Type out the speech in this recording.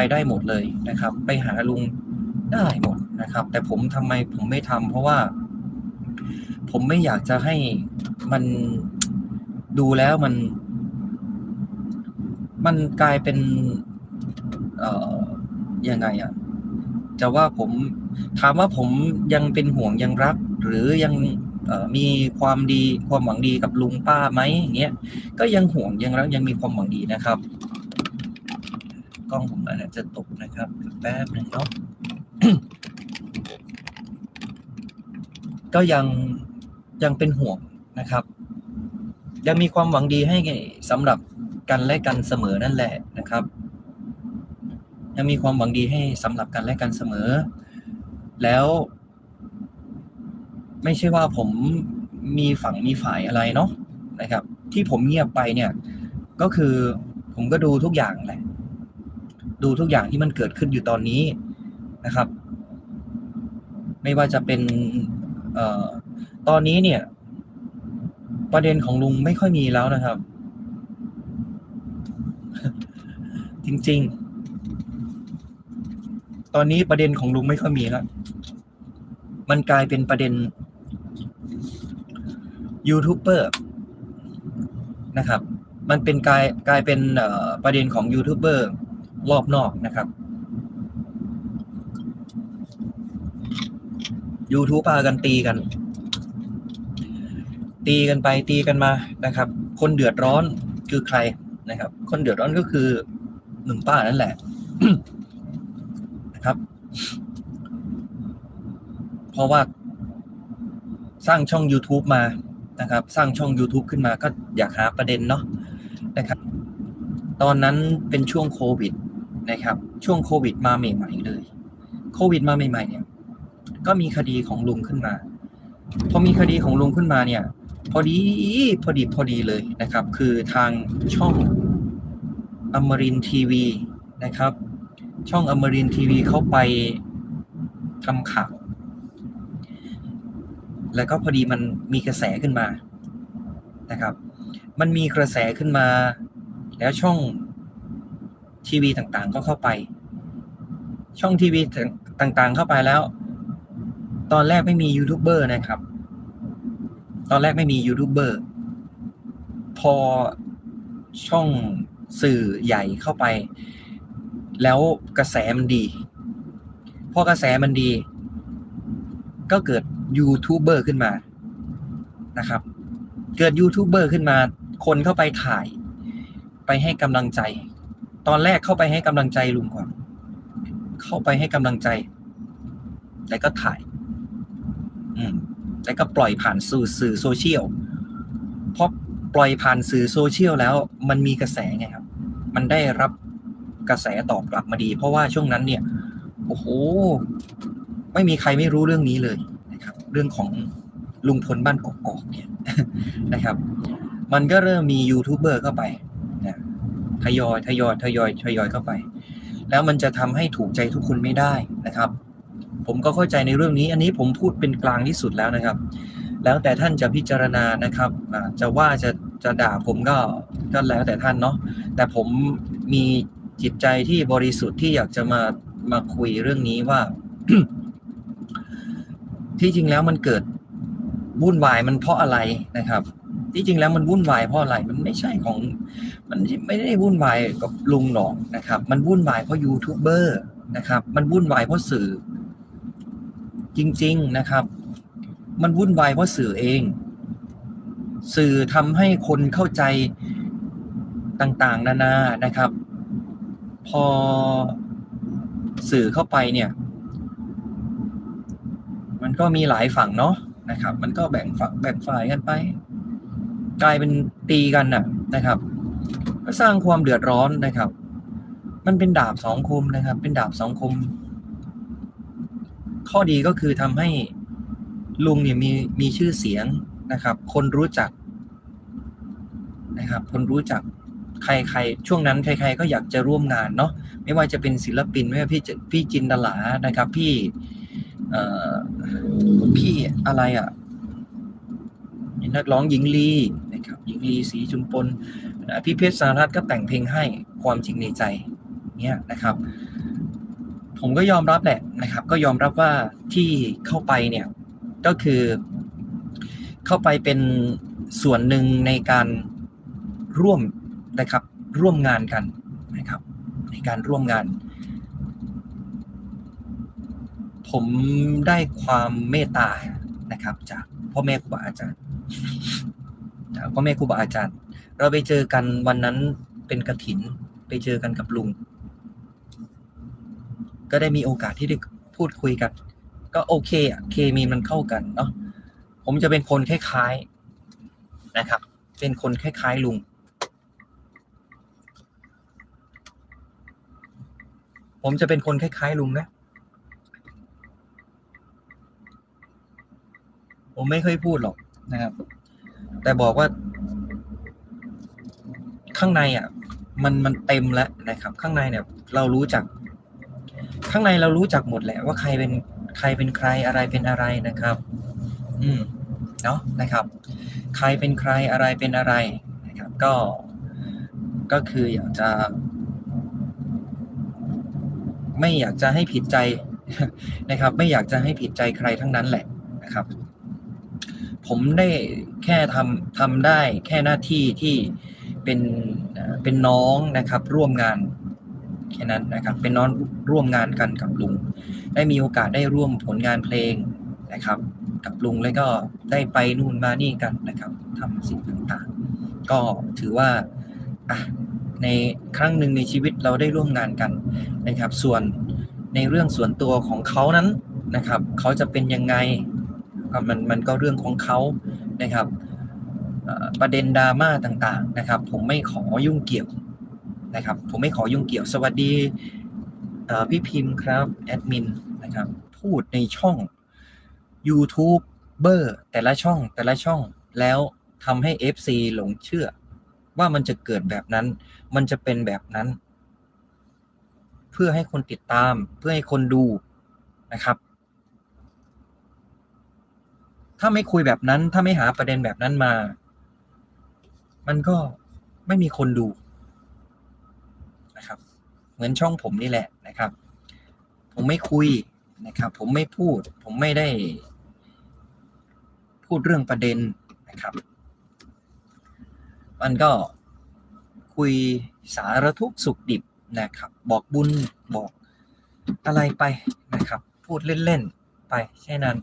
ไปได้หมดเลยนะครับ ไปหาลุงได้หมดนะครับ แต่ผมทำไมผมไม่ทำเพราะว่า ผมไม่อยากจะให้มันดูแล้วมัน มันกลายเป็น เอ่อยังไงอะจะว่าผมถามว่าผมยังเป็นห่วงยังรัก หรือยังมีความดีความหวังดีกับลุงป้าไหมอย่างเงี้ยก็ยังห่วงยังรักยังมีความหวังดีนะครับ กล้องผมอาจจะตกนะครับแป๊บหนึ่งเนาะก็ยังยังเป็นห่วงนะครับ ยังมีความหวังดีให้สำหรับกันและกันเสมอนั่นแหละนะครับ ยังมีความหวังดีให้สำหรับกันและกันเสมอ แล้ว ไม่ใช่ว่าผมมีฝั่งมีฝ่ายอะไรเนาะนะครับ ที่ผมเงียบไปเนี่ย ก็คือผมก็ดูทุกอย่างแหละ ดูทุกอย่างที่มันเกิดขึ้นอยู่ตอนนี้นะครับ ไม่ว่าจะเป็นเอ่อตอนนี้เนี่ย ประเด็นของลุงไม่ค่อยมีแล้วนะครับ จริง ๆ ตอนนี้ประเด็นของลุงไม่ค่อยมีแล้วมันกลายเป็นประเด็นยูทูบเบอร์นะครับ มันเป็นกลายกลายเป็นประเด็นของยูทูบเบอร์ รอบนอกนะครับ YouTube พากันตีกัน ตีกันไปตีกันมานะครับ คนเดือดร้อนคือใครนะครับ คนเดือดร้อนก็คือหนึ่งป้านั่นแหละนะครับ เพราะว่าสร้างช่อง YouTube มานะครับ สร้างช่อง YouTube ขึ้นมาก็อยากหาประเด็นเนาะนะครับ ตอนนั้นเป็นช่วงโควิด นะครับ ช่วงโควิดมาใหม่ๆเลยโควิดมาใหม่ๆเนี่ย ก็มีคดีของลุงขึ้นมาพอมีคดีของลุงขึ้นมาเนี่ย พอดีพอดีพอดีเลยนะครับ คือทางช่องอมรินทีวีนะครับ ช่องอมรินทีวีเขาไปทำข่าว แล้วก็พอดีมันมีกระแสขึ้นมานะครับ มันมีกระแสขึ้นมา แล้วช่อง ทีวีต่างๆ ก็เข้าไป ช่องทีวีต่างๆ เข้าไปแล้ว ตอนแรกไม่มียูทูบเบอร์นะครับ ตอนแรกไม่มียูทูบเบอร์พอช่องสื่อใหญ่เข้าไป แล้วกระแสมันดี พอกระแสมันดี ก็เกิดยูทูบเบอร์ขึ้นมานะครับ เกิดยูทูบเบอร์ขึ้นมา คนเข้าไปถ่าย ไปให้กำลังใจ ตอนแรกเข้าไปให้กำลังใจลุงก่อน เข้าไปให้กำลังใจ แล้วก็ถ่าย อืมแล้วก็ปล่อยผ่านสื่อสื่อโซเชียลเพราะปล่อยผ่านสื่อโซเชียลแล้ว มันมีกระแสไงครับ มันได้รับกระแสตอบกลับมาดี เพราะว่าช่วงนั้นเนี่ย โอ้โห ไม่มีใครไม่รู้เรื่องนี้เลยนะครับ เรื่องของลุงพลบ้านกอกๆเนี่ยนะครับ มันก็เริ่มมียูทูบเบอร์เข้าไป ทยอยทยอยทยอยทยอยเข้าไป แล้วมันจะทำให้ถูกใจทุกคนไม่ได้นะครับ ผมก็เข้าใจในเรื่องนี้ อันนี้ผมพูดเป็นกลางที่สุดแล้วนะครับ แล้วแต่ท่านจะพิจารณานะครับจะว่าจะจะด่าผมก็ก็แล้วแต่ท่านเนาะแต่ผมมีจิตใจที่บริสุทธิ์ที่อยากจะมามาคุยเรื่องนี้ว่า ที่จริงแล้วมันเกิดวุ่นวายมันเพราะอะไรนะครับ ที่จริงแล้วมันวุ่นวายเพราะอะไร มันไม่ใช่ของ มันไม่ได้วุ่นวายกับลุงหรอกนะครับ มันวุ่นวายเพราะยูทูบเบอร์นะครับ มันวุ่นวายเพราะสื่อ จริง ๆนะครับ มันวุ่นวายเพราะสื่อเอง สื่อทำให้คนเข้าใจต่างๆ นานานะครับ พอสื่อเข้าไปเนี่ย มันก็มีหลายฝั่งเนาะนะครับ มันก็แบ่งฝั่งแบ่งฝ่ายกันไป กลายเป็นตีกันน่ะนะครับ ก็สร้างความเดือดร้อนนะครับ มันเป็นดาบสองคมนะครับ เป็นดาบสองคม ข้อดีก็คือทำให้ลุงเนี่ยมีมีชื่อเสียงนะครับ คนรู้จักนะครับ คนรู้จักใครใครช่วงนั้นใครๆ ก็อยากจะร่วมงานเนาะ ไม่ว่าจะเป็นศิลปิน ไม่ว่าพี่จะพี่จินดาลานะครับ พี่ เอ่อ พี่อะไรอะ นักร้องหญิงลีนะครับหญิงลีสีจุมพลพี่เพชรสารัตน์ก็แต่งเพลงให้ความจริงในใจเนี้ยนะครับ ผมก็ยอมรับแหละนะครับ ก็ยอมรับว่าที่เข้าไปเนี่ยก็คือเข้าไปเป็นส่วนหนึ่งในการร่วมนะครับร่วมงานกันนะครับ ในการร่วมงาน ผมได้ความเมตตานะครับ จากพ่อแม่ครูบาอาจารย์ พ่อแม่ครูบาอาจารย์ เราไปเจอกันวันนั้นเป็นกระถิน ไปเจอกันกับลุง ก็ได้มีโอกาสที่ได้พูดคุยกัน ก็โอเคอะเคมีมันเข้ากันเนาะผมจะเป็นคนคล้ายๆนะครับ เป็นคนคล้ายๆลุงผมจะเป็นคนคล้ายๆลุงนะ ผมไม่ค่อยพูดหรอก นะครับ แต่บอกว่า ข้างในอะ มันมันเต็มแล้วนะครับ ข้างในเนี่ย เรารู้จัก ข้างในเรารู้จักหมดแหละว่าใครเป็นใครเป็นใครอะไรเป็นอะไรนะครับ อืมเนาะนะครับ ใครเป็นใครอะไรเป็นอะไรนะครับ ก็ ก็คืออยากจะ ไม่อยากจะให้ผิดใจนะครับ ไม่อยากจะให้ผิดใจใครทั้งนั้นแหละนะครับ ผมได้แค่ทำทำได้แค่หน้าที่ที่เป็นเป็นน้องนะครับร่วมงานแค่นั้นนะครับ เป็นน้องร่วมงานกันกับลุง ได้มีโอกาสได้ร่วมผลงานเพลงนะครับ กับลุงแล้วก็ได้ไปนู่นมานี่กันนะครับทำสิ่งต่างๆ ก็ถือว่าในครั้งหนึ่งในชีวิตเราได้ร่วมงานกันนะครับ ส่วนในเรื่องส่วนตัวของเขานั้นนะครับ เขาจะเป็นยังไง ก็มันมันก็เรื่องของเขานะครับประเด็นดราม่าต่างๆนะครับ ผมไม่ขอยุ่งเกี่ยวนะครับ ผมไม่ขอยุ่งเกี่ยวสวัสดีพี่พิมพ์ครับแอดมินนะครับพูดในช่อง YouTube เบอร์แต่ละช่องแต่ละช่องแล้วทำให้ FC หลงเชื่อ ว่ามันจะเกิดแบบนั้น มันจะเป็นแบบนั้น เพื่อให้คนติดตาม เพื่อให้คนดูนะครับ ถ้าไม่คุยแบบนั้น ถ้าไม่หาประเด็นแบบนั้นมา มันก็ไม่มีคนดูนะครับ เหมือนช่องผมนี่แหละนะครับ ผมไม่คุยนะครับ ผมไม่พูด ผมไม่ได้ พูดเรื่องประเด็นนะครับ มันก็คุยสารทุกสุขดิบนะครับ บอกบุญบอกอะไรไปนะครับ พูดเล่น ๆ ไปแค่นั้น